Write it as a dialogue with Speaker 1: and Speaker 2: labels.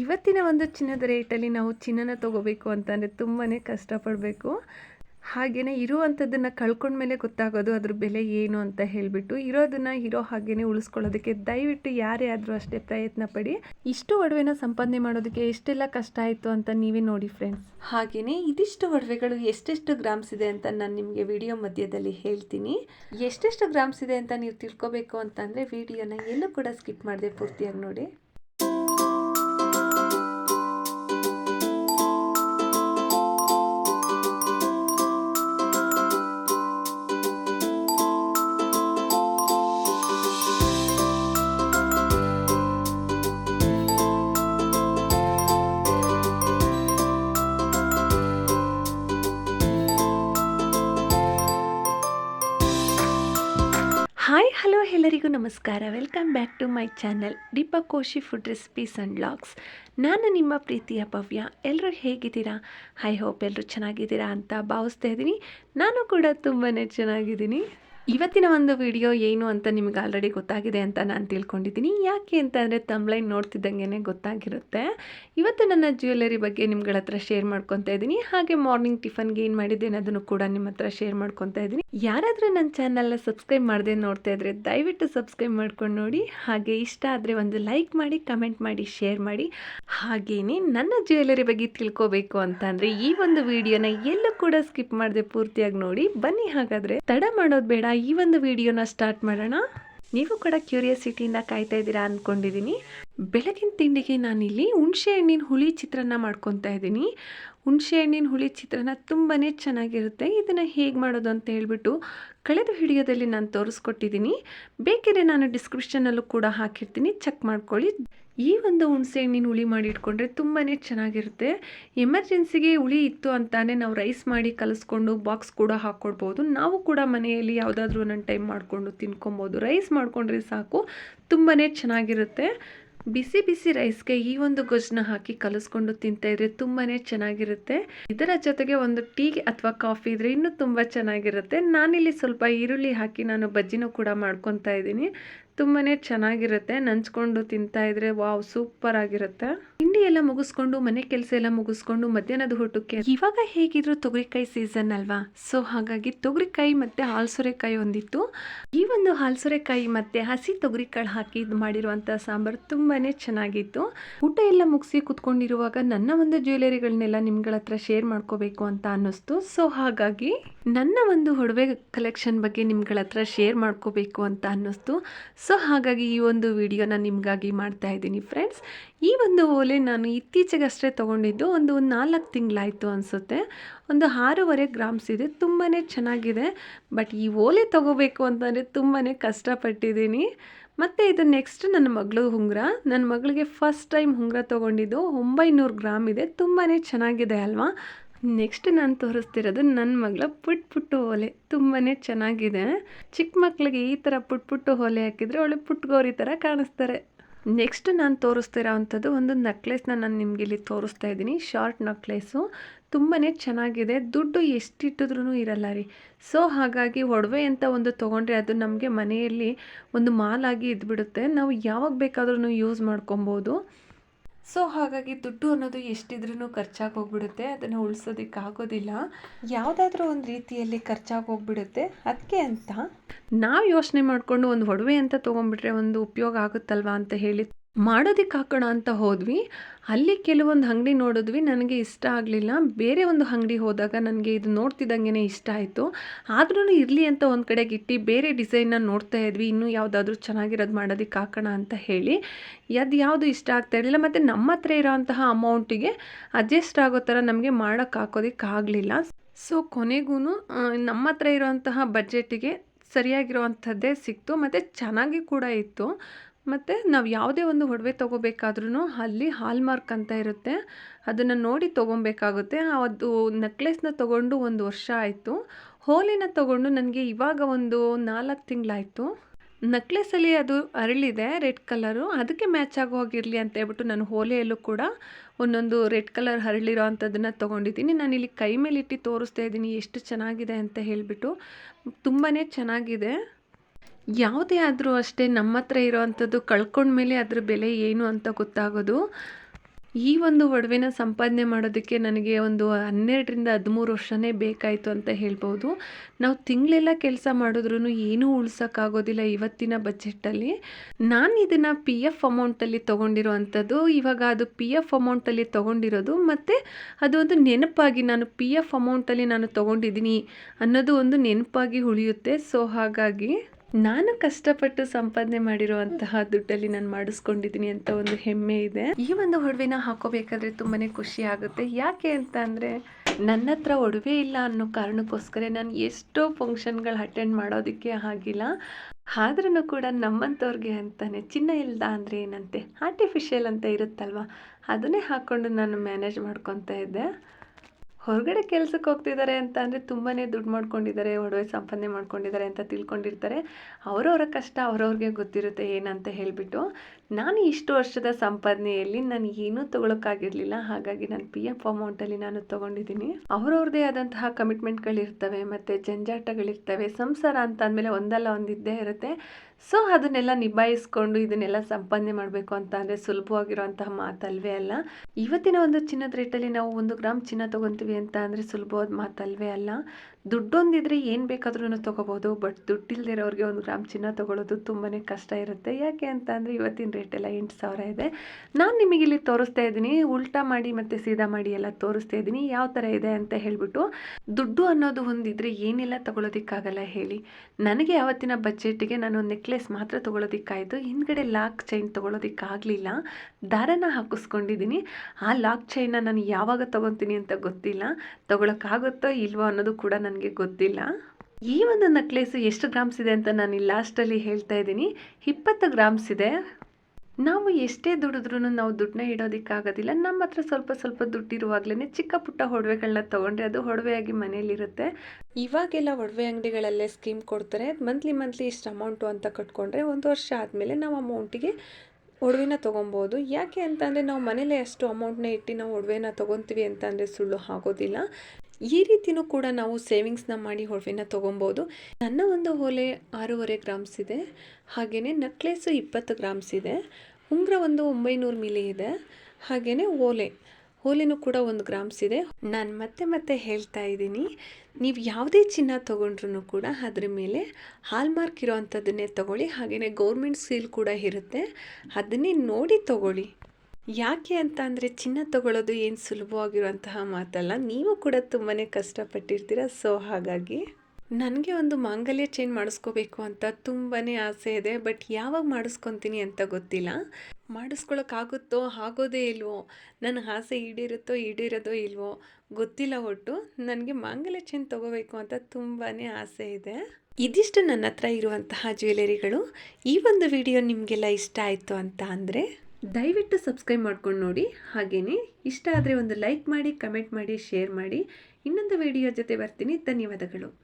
Speaker 1: ಇವತ್ತಿನ ಒಂದು ಚಿನ್ನದ ರೇಟಲ್ಲಿ ನಾವು ಚಿನ್ನನ ತಗೋಬೇಕು ಅಂತಂದರೆ ತುಂಬಾ ಕಷ್ಟಪಡಬೇಕು. ಹಾಗೆಯೇ ಇರುವಂಥದ್ದನ್ನು ಕಳ್ಕೊಂಡ್ಮೇಲೆ ಗೊತ್ತಾಗೋದು, ಅದ್ರ ಬೆಲೆ ಏನು ಅಂತ ಹೇಳಿಬಿಟ್ಟು ಇರೋದನ್ನು ಇರೋ ಹಾಗೇ ಉಳಿಸ್ಕೊಳ್ಳೋದಕ್ಕೆ ದಯವಿಟ್ಟು ಯಾರೇ ಆದರೂ ಅಷ್ಟೇ ಪ್ರಯತ್ನ ಪಡಿ. ಇಷ್ಟು ಒಡವೆನ ಸಂಪಾದನೆ ಮಾಡೋದಕ್ಕೆ ಎಷ್ಟೆಲ್ಲ ಕಷ್ಟ ಆಯಿತು ಅಂತ ನೀವೇ ನೋಡಿ ಫ್ರೆಂಡ್ಸ್ ಹಾಗೆಯೇ ಇದಿಷ್ಟು ಒಡವೆಗಳು ಎಷ್ಟೆಷ್ಟು ಗ್ರಾಮ್ಸ್ ಇದೆ ಅಂತ ನಾನು ನಿಮಗೆ ವಿಡಿಯೋ ಮಧ್ಯದಲ್ಲಿ ಹೇಳ್ತೀನಿ. ಎಷ್ಟೆಷ್ಟು ಗ್ರಾಮ್ಸ್ ಇದೆ ಅಂತ ನೀವು ತಿಳ್ಕೊಬೇಕು ಅಂತಂದರೆ ವಿಡಿಯೋನ ಎಲ್ಲೂ ಕೂಡ ಸ್ಕಿಪ್ ಮಾಡದೆ ಪೂರ್ತಿಯಾಗಿ ನೋಡಿ. ನಮಸ್ಕಾರ. Welcome back to my channel Koshi food recipes and blogs ನಾನು ನಿಮ್ಮ ಪ್ರೀತಿಯ ಭವ್ಯ. ಎಲ್ಲರೂ ಹೇಗಿದ್ದೀರಾ? ಐ ಹೋಪ್ ಎಲ್ಲರೂ ಚೆನ್ನಾಗಿದ್ದೀರಾ ಅಂತ ಭಾವಿಸ್ತಾ ಇದ್ದೀನಿ. ನಾನು ಕೂಡ ತುಂಬಾ ಚೆನ್ನಾಗಿದ್ದೀನಿ. ಇವತ್ತಿನ ಒಂದು ವಿಡಿಯೋ ಏನು ಅಂತ ನಿಮ್ಗೆ ಆಲ್ರೆಡಿ ಗೊತ್ತಾಗಿದೆ ಅಂತ ನಾನು ತಿಳ್ಕೊಂಡಿದ್ದೀನಿ. ಯಾಕೆ ಅಂತಂದರೆ ತಮ್ಲೈನ್ ನೋಡ್ತಿದ್ದಂಗೆ ಗೊತ್ತಾಗಿರುತ್ತೆ. ಇವತ್ತು ನನ್ನ ಜ್ಯುವೆಲರಿ ಬಗ್ಗೆ ನಿಮ್ಗಳ ಹತ್ರ ಶೇರ್ ಮಾಡ್ಕೊತಾ ಇದ್ದೀನಿ. ಹಾಗೆ ಮಾರ್ನಿಂಗ್ ಟಿಫನ್ಗೆ ಏನು ಮಾಡಿದ್ದೇನೆ ಅದನ್ನು ಕೂಡ ನಿಮ್ಮ ಹತ್ರ ಶೇರ್ ಮಾಡ್ಕೊತಾ ಇದ್ದೀನಿ. ಯಾರಾದರೂ ನನ್ನ ಚಾನಲ್ನ ಸಬ್ಸ್ಕ್ರೈಬ್ ಮಾಡದೆ ನೋಡ್ತಾ ಇದ್ರೆ ದಯವಿಟ್ಟು ಸಬ್ಸ್ಕ್ರೈಬ್ ಮಾಡ್ಕೊಂಡು ನೋಡಿ. ಹಾಗೆ ಇಷ್ಟ ಆದರೆ ಒಂದು ಲೈಕ್ ಮಾಡಿ ಕಮೆಂಟ್ ಮಾಡಿ ಶೇರ್ ಮಾಡಿ. ಹಾಗೇನೆ ನನ್ನ ಜ್ಯುವೆಲರಿ ಬಗ್ಗೆ ತಿಳ್ಕೋಬೇಕು ಅಂತಂದರೆ ಈ ಒಂದು ವಿಡಿಯೋನ ಎಲ್ಲೂ ಕೂಡ ಸ್ಕಿಪ್ ಮಾಡದೆ ಪೂರ್ತಿಯಾಗಿ ನೋಡಿ. ಬನ್ನಿ ಹಾಗಾದರೆ ತಡ ಮಾಡೋದು ಬೇಡ. ಈ ಒಂದು ವಿಡಿಯೋನ ಸ್ಟಾರ್ಟ್ ಮಾಡೋಣ. ನೀವು ಕೂಡ ಕ್ಯೂರಿಯಾಸಿಟಿಯಿಂದ ಕಾಯ್ತಾ ಇದ್ದೀರಾ ಅಂದ್ಕೊಂಡಿದ್ದೀನಿ ಬೆಳಗಿನ ತಿಂಡಿಗೆ ನಾನಿಲ್ಲಿ ಹುಣಸೆ ಹಣ್ಣಿನ ಹುಳಿ ಚಿತ್ರಾನ್ನ ಮಾಡ್ಕೊತಾ ಇದ್ದೀನಿ. ಹುಣಸೆ ಹಣ್ಣಿನ ಹುಳಿ ಚಿತ್ರಾನ್ನ ತುಂಬಾ ಚೆನ್ನಾಗಿರುತ್ತೆ. ಇದನ್ನು ಹೇಗೆ ಮಾಡೋದು ಅಂತ ಹೇಳಿಬಿಟ್ಟು ಕಳೆದ ವಿಡಿಯೋದಲ್ಲಿ ನಾನು ತೋರಿಸ್ಕೊಟ್ಟಿದ್ದೀನಿ. ಬೇಕಿದ್ರೆ ನಾನು ಡಿಸ್ಕ್ರಿಪ್ಷನಲ್ಲೂ ಕೂಡ ಹಾಕಿರ್ತೀನಿ. ಚೆಕ್ ಮಾಡ್ಕೊಳ್ಳಿ. ಈ ಒಂದು ಹುಣಸೆ ಹಣ್ಣಿನ ಹುಳಿ ಮಾಡಿ ಇಟ್ಕೊಂಡ್ರೆ ತುಂಬಾ ಚೆನ್ನಾಗಿರುತ್ತೆ. ಎಮರ್ಜೆನ್ಸಿಗೆ ಹುಳಿ ಇತ್ತು ಅಂತಾನೆ ನಾವು ರೈಸ್ ಮಾಡಿ ಕಲಿಸ್ಕೊಂಡು ಬಾಕ್ಸ್ ಕೂಡ ಹಾಕ್ಕೊಡ್ಬೋದು ನಾವು ಕೂಡ ಮನೆಯಲ್ಲಿ ಯಾವುದಾದ್ರೂ ಒಂದೊಂದು ಟೈಮ್ ಮಾಡಿಕೊಂಡು ತಿನ್ಕೊಬೋದು. ರೈಸ್ ಮಾಡಿಕೊಂಡ್ರೆ ಸಾಕು ತುಂಬಾ ಚೆನ್ನಾಗಿರುತ್ತೆ. ಬಿಸಿ ಬಿಸಿ ರೈಸ್ಗೆ ಈ ಒಂದು ಗೊಜ್ಜನ್ನ ಹಾಕಿ ಕಲಿಸ್ಕೊಂಡು ತಿಂತಾ ಇದ್ರೆ ತುಂಬಾ ಚೆನ್ನಾಗಿರುತ್ತೆ. ಇದರ ಜೊತೆಗೆ ಒಂದು ಟೀ ಅಥವಾ ಕಾಫಿ ಇದ್ರೆ ಇನ್ನೂ ತುಂಬ ಚೆನ್ನಾಗಿರುತ್ತೆ. ನಾನಿಲ್ಲಿ ಸ್ವಲ್ಪ ಈರುಳ್ಳಿ ಹಾಕಿ ನಾನು ಬಜ್ಜಿನೂ ಕೂಡ ಮಾಡ್ಕೊತಾ ಇದ್ದೀನಿ. ತುಂಬಾ ಚೆನ್ನಾಗಿರುತ್ತೆ, ನಂಚ್ಕೊಂಡು ತಿಂತಾ ಇದ್ರೆ ವಾವ್, ಸೂಪರ್ ಆಗಿರುತ್ತೆ. ತಿಂಡಿ ಎಲ್ಲ ಮುಗಿಸ್ಕೊಂಡು, ಮನೆ ಕೆಲಸ ಎಲ್ಲ ಮುಗಿಸ್ಕೊಂಡು ಮಧ್ಯಾಹ್ನದ ಊಟಕ್ಕೆ. ಇವಾಗ ಹೇಗಿದ್ರು ತೊಗರಿಕಾಯಿ ಸೀಸನ್ ಅಲ್ವಾ? ಸೊ ಹಾಗಾಗಿ ತೊಗರಿಕಾಯಿ ಮತ್ತೆ ಹಾಲ್ಸೊರೆಕಾಯಿ ಒಂದಿತ್ತು. ಈ ಒಂದು ಹಾಲ್ಸೊರೆಕಾಯಿ ಮತ್ತೆ ಹಸಿ ತೊಗರಿಕಾಳು ಹಾಕಿ ಇದು ಮಾಡಿರುವಂತ ಸಾಂಬಾರು ತುಂಬಾನೇ ಚೆನ್ನಾಗಿತ್ತು. ಊಟ ಎಲ್ಲ ಮುಗಿಸಿ ಕುತ್ಕೊಂಡಿರುವಾಗ ನನ್ನ ಒಂದು ಜ್ಯುವೆಲರಿಗಳನ್ನೆಲ್ಲ ನಿಮ್ಗಳ ಹತ್ರ ಶೇರ್ ಮಾಡ್ಕೋಬೇಕು ಅಂತ ಅನ್ನಿಸ್ತು. ಸೊ ಹಾಗಾಗಿ ನನ್ನ ಒಂದು ಒಡವೆ ಕಲೆಕ್ಷನ್ ಬಗ್ಗೆ ನಿಮ್ಗಳ ಹತ್ರ ಶೇರ್ ಮಾಡ್ಕೋಬೇಕು ಅಂತ ಅನ್ನಿಸ್ತು. ಸೊ ಹಾಗಾಗಿ ಈ ಒಂದು ವಿಡಿಯೋನ ನಿಮಗಾಗಿ ಮಾಡ್ತಾ ಇದ್ದೀನಿ ಫ್ರೆಂಡ್ಸ್. ಈ ಒಂದು ಓಲೆ ನಾನು ಇತ್ತೀಚೆಗಷ್ಟೇ ತೊಗೊಂಡಿದ್ದು ಒಂದು ನಾಲ್ಕು ತಿಂಗಳಾಯಿತು ಅನಿಸುತ್ತೆ. ಒಂದು ಆರೂವರೆ ಗ್ರಾಮ್ಸ್ ಇದೆ ತುಂಬಾ ಚೆನ್ನಾಗಿದೆ. ಬಟ್ ಈ ಓಲೆ ತೊಗೋಬೇಕು ಅಂತಂದರೆ ತುಂಬಾ ಕಷ್ಟಪಟ್ಟಿದ್ದೀನಿ. ಮತ್ತು ಇದು ನೆಕ್ಸ್ಟ್ ನನ್ನ ಮಗಳು ಉಂಗುರ. ನನ್ನ ಮಗಳಿಗೆ ಫಸ್ಟ್ ಟೈಮ್ ಉಂಗುರ ತೊಗೊಂಡಿದ್ದು ಒಂಬೈನೂರು ಗ್ರಾಮ್ ಇದೆ ತುಂಬಾ ಚೆನ್ನಾಗಿದೆ ಅಲ್ವಾ? ನೆಕ್ಸ್ಟ್ ನಾನು ತೋರಿಸ್ತಿರೋದು ನನ್ನ ಮಗಳ ಪುಟ್ ಪುಟ್ಟು ಓಲೆ. ತುಂಬಾ ಚೆನ್ನಾಗಿದೆ. ಚಿಕ್ಕ ಮಕ್ಕಳಿಗೆ ಈ ಥರ ಪುಟ್ ಪುಟ್ಟು ಓಲೆ ಹಾಕಿದರೆ ಒಳ್ಳೆ ಪುಟ್ಗೋರಿ ಥರ ಕಾಣಿಸ್ತಾರೆ. ನೆಕ್ಸ್ಟ್ ನಾನು ತೋರಿಸ್ತಿರೋ ಅಂಥದ್ದು ಒಂದು ನಕ್ಲೆಸ್ನ ನಾನು ನಿಮ್ಗೆ ಇಲ್ಲಿ ತೋರಿಸ್ತಾ ಇದ್ದೀನಿ. ಶಾರ್ಟ್ ನಕ್ಲೆಸ್ಸು ತುಂಬಾ ಚೆನ್ನಾಗಿದೆ. ದುಡ್ಡು ಎಷ್ಟಿಟ್ಟಿದ್ರೂ ಇರಲ್ಲ ರೀ. ಸೊ ಹಾಗಾಗಿ ಒಡವೆ ಅಂತ ಒಂದು ತೊಗೊಂಡ್ರೆ ಅದು ನಮಗೆ ಮನೆಯಲ್ಲಿ ಒಂದು ಮಾಲಾಗಿ ಇದ್ಬಿಡುತ್ತೆ. ನಾವು ಯಾವಾಗ ಬೇಕಾದ್ರೂ ಯೂಸ್ ಮಾಡ್ಕೊಬೋದು. ಸೊ ಹಾಗಾಗಿ ದುಡ್ಡು ಅನ್ನೋದು ಎಷ್ಟಿದ್ರೂ ಖರ್ಚಾಗಿ ಹೋಗ್ಬಿಡುತ್ತೆ, ಅದನ್ನು ಉಳಿಸೋದಕ್ಕೆ ಆಗೋದಿಲ್ಲ. ಯಾವುದಾದ್ರೂ ಒಂದು ರೀತಿಯಲ್ಲಿ ಖರ್ಚಾಗಿ ಹೋಗ್ಬಿಡುತ್ತೆ. ಅದಕ್ಕೆ ಅಂತ ನಾವು ಯೋಚನೆ ಮಾಡಿಕೊಂಡು ಒಂದು ಒಡವೆ ಅಂತ ತೊಗೊಂಡ್ಬಿಟ್ರೆ ಒಂದು ಉಪಯೋಗ ಆಗುತ್ತಲ್ವಾ ಅಂತ ಹೇಳಿ ಮಾಡೋದಕ್ಕೆ ಹಾಕೋಣ ಅಂತ ಹೋದ್ವಿ. ಅಲ್ಲಿ ಕೆಲವೊಂದು ಅಂಗಡಿ ನೋಡಿದ್ವಿ, ನನಗೆ ಇಷ್ಟ ಆಗಲಿಲ್ಲ. ಬೇರೆ ಒಂದು ಅಂಗಡಿ ಹೋದಾಗ ನನಗೆ ಇದು ನೋಡ್ತಿದ್ದಂಗೆ ಇಷ್ಟ ಆಯಿತು. ಆದ್ರೂ ಇರಲಿ ಅಂತ ಒಂದು ಕಡೆಗೆ ಇಟ್ಟು ಬೇರೆ ಡಿಸೈನ್ನ ನೋಡ್ತಾ ಇದ್ವಿ. ಇನ್ನೂ ಯಾವುದಾದ್ರೂ ಚೆನ್ನಾಗಿರೋದು ಮಾಡೋದಕ್ಕೆ ಹಾಕೋಣ ಅಂತ ಹೇಳಿ. ಅದು ಯಾವುದು ಇಷ್ಟ ಆಗ್ತಾ ಇರಲಿಲ್ಲ. ಮತ್ತು ನಮ್ಮ ಹತ್ರ ಇರೋವಂತಹ ಅಮೌಂಟಿಗೆ ಅಡ್ಜಸ್ಟ್ ಆಗೋ ಥರ ನಮಗೆ ಮಾಡೋಕ್ಕೆ ಹಾಕೋದಕ್ಕೆ ಆಗಲಿಲ್ಲ. ಸೊ ಕೊನೆಗೂ ನಮ್ಮ ಹತ್ರ ಇರೋವಂತಹ ಬಜೆಟಿಗೆ ಸರಿಯಾಗಿರುವಂಥದ್ದೇ ಸಿಕ್ತು, ಮತ್ತು ಚೆನ್ನಾಗಿ ಕೂಡ ಇತ್ತು. ಮತ್ತು ನಾವು ಯಾವುದೇ ಒಂದು ಒಡವೆ ತೊಗೋಬೇಕಾದ್ರೂ ಅಲ್ಲಿ ಹಾಲ್ಮಾರ್ಕ್ ಅಂತ ಇರುತ್ತೆ. ಅದನ್ನು ನೋಡಿ ತೊಗೊಬೇಕಾಗುತ್ತೆ. ಅದು ನೆಕ್ಲೆಸ್ನ ತೊಗೊಂಡು ಒಂದು ವರ್ಷ ಆಯಿತು. ಹೋಲಿನ ತೊಗೊಂಡು ನನಗೆ ಇವಾಗ ಒಂದು ನಾಲ್ಕು ತಿಂಗಳಾಯಿತು. ನೆಕ್ಲೆಸಲ್ಲಿ ಅದು ಅರಳಿದೆ, ರೆಡ್ ಕಲರು. ಅದಕ್ಕೆ ಮ್ಯಾಚ್ ಆಗೋ ಹೋಗಿರಲಿ ಅಂತ ಹೇಳ್ಬಿಟ್ಟು ನಾನು ಹೋಲೆಯಲ್ಲೂ ಕೂಡ ಒಂದೊಂದು ರೆಡ್ ಕಲರ್ ಹರಳಿರೋ ತೊಗೊಂಡಿದ್ದೀನಿ. ಇಲ್ಲಿ ಕೈ ಮೇಲೆ ಇಟ್ಟು ತೋರಿಸ್ತಾ ಇದ್ದೀನಿ ಎಷ್ಟು ಚೆನ್ನಾಗಿದೆ ಅಂತ ಹೇಳಿಬಿಟ್ಟು. ತುಂಬಾ ಚೆನ್ನಾಗಿದೆ. ಯಾವುದೇ ಆದರೂ ಅಷ್ಟೇ ನಮ್ಮ ಹತ್ರ ಇರೋವಂಥದ್ದು ಕಳ್ಕೊಂಡ್ಮೇಲೆ ಅದ್ರ ಬೆಲೆ ಏನು ಅಂತ ಗೊತ್ತಾಗೋದು. ಈ ಒಂದು ಒಡವೆನ ಸಂಪಾದನೆ ಮಾಡೋದಕ್ಕೆ ನನಗೆ ಒಂದು ಹನ್ನೆರಡರಿಂದ ಹದಿಮೂರು ವರ್ಷನೇ ಬೇಕಾಯಿತು ಅಂತ ಹೇಳ್ಬೋದು. ನಾವು ತಿಂಗಳೆಲ್ಲ ಕೆಲಸ ಮಾಡಿದ್ರೂ ಏನೂ ಉಳ್ಸೋಕ್ಕಾಗೋದಿಲ್ಲ ಇವತ್ತಿನ ಬಜೆಟಲ್ಲಿ. ನಾನು ಇದನ್ನು ಪಿ ಎಫ್ ಅಮೌಂಟಲ್ಲಿ ತೊಗೊಂಡಿರೋ ಅಂಥದ್ದು ಇವಾಗ ಅದು ಪಿ ಎಫ್ ಅಮೌಂಟಲ್ಲಿ ತೊಗೊಂಡಿರೋದು, ಮತ್ತು ಅದು ಒಂದು ನೆನಪಾಗಿ ನಾನು ಪಿ ಎಫ್ ಅಮೌಂಟಲ್ಲಿ ನಾನು ತೊಗೊಂಡಿದ್ದೀನಿ ಅನ್ನೋದು ಒಂದು ನೆನಪಾಗಿ ಉಳಿಯುತ್ತೆ. ಸೊ ಹಾಗಾಗಿ ನಾನು ಕಷ್ಟಪಟ್ಟು ಸಂಪಾದನೆ ಮಾಡಿರುವಂತಹ ದುಡ್ಡಲ್ಲಿ ನಾನು ಮಾಡಿಸ್ಕೊಂಡಿದ್ದೀನಿ ಅಂತ ಒಂದು ಹೆಮ್ಮೆ ಇದೆ. ಈ ಒಂದು ಒಡವೆನ ಹಾಕೋಬೇಕಾದ್ರೆ ತುಂಬಾ ಖುಷಿ ಆಗುತ್ತೆ. ಯಾಕೆ ಅಂತ ಅಂದರೆ, ನನ್ನ ಹತ್ರ ಒಡವೆ ಇಲ್ಲ ಅನ್ನೋ ಕಾರಣಕ್ಕೋಸ್ಕರ ನಾನು ಎಷ್ಟೋ ಫಂಕ್ಷನ್ಗಳು ಅಟೆಂಡ್ ಮಾಡೋದಕ್ಕೆ ಆಗಿಲ್ಲ. ಆದ್ರೂ ಕೂಡ ನಮ್ಮಂಥವ್ರಿಗೆ ಅಂತಾನೆ, ಚಿನ್ನ ಇಲ್ದ ಅಂದರೆ ಏನಂತೆ? ಆರ್ಟಿಫಿಷಿಯಲ್ ಅಂತ ಇರುತ್ತಲ್ವ? ಅದನ್ನೇ ಹಾಕ್ಕೊಂಡು ನಾನು ಮ್ಯಾನೇಜ್ ಮಾಡ್ಕೊತಾ ಇದ್ದೆ. ಹೊರಗಡೆ ಕೆಲ್ಸಕ್ಕೆ ಹೋಗ್ತಿದ್ದಾರೆ ಅಂತ ಅಂದರೆ ತುಂಬಾ ದುಡ್ಡು ಮಾಡ್ಕೊಂಡಿದ್ದಾರೆ, ಒಡವೆ ಸಂಪಾದನೆ ಮಾಡ್ಕೊಂಡಿದ್ದಾರೆ ಅಂತ ತಿಳ್ಕೊಂಡಿರ್ತಾರೆ. ಅವರವರ ಕಷ್ಟ ಅವರವ್ರಿಗೆ ಗೊತ್ತಿರುತ್ತೆ ಏನಂತ ಹೇಳಿಬಿಟ್ಟು. ನಾನು ಇಷ್ಟು ವರ್ಷದ ಸಂಪಾದನೆಯಲ್ಲಿ ನಾನು ಏನೂ ತೊಗೊಳಕ್ಕಾಗಿರಲಿಲ್ಲ. ಹಾಗಾಗಿ ನಾನು ಪಿ ಎಫ್ ಅಮೌಂಟಲ್ಲಿ ನಾನು ತಗೊಂಡಿದ್ದೀನಿ. ಅವ್ರವ್ರದ್ದೇ ಆದಂತಹ ಕಮಿಟ್ಮೆಂಟ್ಗಳಿರ್ತವೆ ಮತ್ತು ಜಂಜಾಟಗಳಿರ್ತವೆ. ಸಂಸಾರ ಅಂತ ಅಂದಮೇಲೆ ಒಂದಲ್ಲ ಒಂದಿದ್ದೇ ಇರುತ್ತೆ. ಸೊ ಅದನ್ನೆಲ್ಲ ನಿಭಾಯಿಸ್ಕೊಂಡು ಇದನ್ನೆಲ್ಲ ಸಂಪಾದನೆ ಮಾಡಬೇಕು ಅಂತ ಅಂದರೆ ಸುಲಭವಾಗಿರುವಂತಹ ಮಾತಲ್ವೇ ಅಲ್ಲ. ಇವತ್ತಿನ ಒಂದು ಚಿನ್ನದ ರೇಟಲ್ಲಿ ನಾವು ಒಂದು ಗ್ರಾಮ್ ಚಿನ್ನ ತೊಗೊತೀವಿ ಅಂತ ಅಂದರೆ ಸುಲಭವಾದ ಮಾತಲ್ವೇ ಅಲ್ಲ. ದುಡ್ಡೊಂದಿದ್ರೆ ಏನು ಬೇಕಾದ್ರೂ ತೊಗೋಬೋದು ಬಟ್ ದುಡ್ಡಿಲ್ದಿರೋರಿಗೆ ಒಂದು ಗ್ರಾಮ್ ಚಿನ್ನ ತೊಗೊಳ್ಳೋದು ತುಂಬಾ ಕಷ್ಟ ಇರುತ್ತೆ. ಯಾಕೆ ಅಂತ ಅಂದರೆ ಇವತ್ತಿನ ರೇಟ್ ಎಲ್ಲ ಎಂಟು ಸಾವಿರ ಇದೆ. ನಾನು ನಿಮಗೆ ಇಲ್ಲಿ ತೋರಿಸ್ತಾ ಇದ್ದೀನಿ. ಉಲ್ಟಾ ಮಾಡಿ ಮತ್ತು ಸೀದಾ ಮಾಡಿ ಎಲ್ಲ ತೋರಿಸ್ತಾ ಇದ್ದೀನಿ. ಯಾವ ಥರ ಇದೆ ಅಂತ ಹೇಳಿಬಿಟ್ಟು. ದುಡ್ಡು ಅನ್ನೋದು ಒಂದಿದ್ರೆ ಏನೆಲ್ಲ ತೊಗೊಳೋದಿಕ್ಕಾಗಲ್ಲ ಹೇಳಿ. ನನಗೆ ಯಾವತ್ತಿನ ಬಜೆಟ್ಗೆ ನಾನು ನೆಕ್ಲೆಸ್ ಮಾತ್ರ ತೊಗೊಳೋದಿಕ್ಕಾಯಿತು. ಹಿಂದ್ಗಡೆ ಲಾಕ್ ಚೈನ್ ತೊಗೊಳೋದಿಕ್ಕಾಗಲಿಲ್ಲ. ದಾರನ ಹಾಕಿಸ್ಕೊಂಡಿದ್ದೀನಿ. ಆ ಲಾಕ್ ಚೈನ್ನ ನಾನು ಯಾವಾಗ ತೊಗೊತೀನಿ ಅಂತ ಗೊತ್ತಿಲ್ಲ. ತೊಗೊಳಕ್ಕಾಗುತ್ತೋ ಇಲ್ವೋ ಅನ್ನೋದು ಕೂಡ ನನಗೆ ಗೊತ್ತಿಲ್ಲ. ಈ ಒಂದು ನಕ್ಲೇಸು ಎಷ್ಟು ಗ್ರಾಮ್ಸ್ ಇದೆ ಅಂತ ನಾನು ಲಾಸ್ಟಲ್ಲಿ ಹೇಳ್ತಾ ಇದ್ದೀನಿ. ಇಪ್ಪತ್ತು ಗ್ರಾಮ್ಸ್ ಇದೆ. ನಾವು ಎಷ್ಟೇ ದುಡಿದ್ರೂ ನಾವು ದುಡ್ಡನ್ನ ಇಡೋದಕ್ಕಾಗೋದಿಲ್ಲ. ನಮ್ಮ ಹತ್ರ ಸ್ವಲ್ಪ ಸ್ವಲ್ಪ ದುಡ್ಡಿರುವಾಗಲೇ ಚಿಕ್ಕ ಪುಟ್ಟ ಒಡವೆಗಳನ್ನ ತೊಗೊಂಡ್ರೆ ಅದು ಒಡವೆಯಾಗಿ ಮನೇಲಿರುತ್ತೆ ಇವಾಗೆಲ್ಲ ಒಡವೆ ಅಂಗಡಿಗಳಲ್ಲೇ ಸ್ಕೀಮ್ ಕೊಡ್ತಾರೆ. ಮಂತ್ಲಿ ಮಂತ್ಲಿ ಇಷ್ಟು ಅಮೌಂಟು ಅಂತ ಕಟ್ಕೊಂಡ್ರೆ ಒಂದು ವರ್ಷ ಆದಮೇಲೆ ನಾವು ಅಮೌಂಟಿಗೆ ಒಡವೆನ ತೊಗೊಬೋದು. ಯಾಕೆ ಅಂತಂದರೆ ನಾವು ಮನೇಲೇ ಅಷ್ಟು ಅಮೌಂಟ್ನ ಇಟ್ಟು ನಾವು ಒಡವೆನ ತೊಗೊತೀವಿ ಅಂತಂದರೆ ಸುಳ್ಳು ಆಗೋದಿಲ್ಲ. ಈ ರೀತಿಯೂ ಕೂಡ ನಾವು ಸೇವಿಂಗ್ಸ್ನ ಮಾಡಿ ಒಡವೆನ ತೊಗೊಬೋದು. ನನ್ನ ಒಂದು ಓಲೆ ಆರೂವರೆ ಗ್ರಾಮ್ಸ್ ಇದೆ. ಹಾಗೆಯೇ ನೆಕ್ಲೆಸ್ಸು ಇಪ್ಪತ್ತು ಗ್ರಾಮ್ಸ್ ಇದೆ. ಉಂಗ್ರ ಒಂದು ಒಂಬೈನೂರು ಮಿಲಿ ಇದೆ. ಹಾಗೆಯೇ ಓಲೆ, ಓಲೆನೂ ಕೂಡ ಒಂದು ಗ್ರಾಮ್ಸ್ ಇದೆ. ನಾನು ಮತ್ತೆ ಮತ್ತೆ ಹೇಳ್ತಾ ಇದ್ದೀನಿ, ನೀವು ಯಾವುದೇ ಚಿನ್ನ ತೊಗೊಂಡ್ರೂ ಕೂಡ ಅದ್ರ ಮೇಲೆ ಹಾಲ್ಮಾರ್ಕ್ ಇರೋ ಅಂಥದ್ದನ್ನೇ ತೊಗೊಳ್ಳಿ. ಹಾಗೆಯೇ ಗೌರ್ಮೆಂಟ್ ಸೀಲ್ ಕೂಡ ಇರುತ್ತೆ. ಅದನ್ನೇ ನೋಡಿ ತೊಗೊಳ್ಳಿ. ಯಾಕೆ ಅಂತ ಅಂದರೆ ಚಿನ್ನ ತಗೊಳ್ಳೋದು ಏನು ಸುಲಭವಾಗಿರುವಂತಹ ಮಾತಲ್ಲ, ನೀವು ಕೂಡ ತುಂಬಾ ಕಷ್ಟಪಟ್ಟಿರ್ತೀರ? ಸೊ ಹಾಗಾಗಿ ನನಗೆ ಒಂದು ಮಾಂಗಲ್ಯ ಚೈನ್ ಮಾಡಿಸ್ಕೋಬೇಕು ಅಂತ ತುಂಬಾ ಆಸೆ ಇದೆ ಬಟ್ ಯಾವಾಗ ಮಾಡಿಸ್ಕೊತೀನಿ ಅಂತ ಗೊತ್ತಿಲ್ಲ. ಮಾಡಿಸ್ಕೊಳಕ್ಕಾಗುತ್ತೋ, ಆಗೋದೇ ಇಲ್ವೋ, ನನ್ನ ಆಸೆ ಈಡೇರುತ್ತೋ, ಈಡೇರೋದೋ ಇಲ್ವೋ ಗೊತ್ತಿಲ್ಲ ಒಟ್ಟು ನನಗೆ ಮಾಂಗಲ್ಯ ಚೈನ್ ತೊಗೋಬೇಕು ಅಂತ ತುಂಬಾ ಆಸೆ ಇದೆ. ಇದಿಷ್ಟು ನನ್ನ ಹತ್ರ ಇರುವಂತಹ ಜ್ಯುವೆಲರಿಗಳು ಈ ಒಂದು ವಿಡಿಯೋ ನಿಮಗೆಲ್ಲ ಇಷ್ಟ ಆಯಿತು ಅಂತ ಅಂದರೆ ದಯವಿಟ್ಟು ಸಬ್ಸ್ಕ್ರೈಬ್ ಮಾಡ್ಕೊಂಡು ನೋಡಿ. ಹಾಗೇನೆ ಇಷ್ಟ ಆದರೆ ಒಂದು ಲೈಕ್ ಮಾಡಿ, ಕಮೆಂಟ್ ಮಾಡಿ, ಶೇರ್ ಮಾಡಿ. ಇನ್ನೊಂದು ವಿಡಿಯೋ ಜೊತೆ ಬರ್ತೀನಿ. ಧನ್ಯವಾದಗಳು.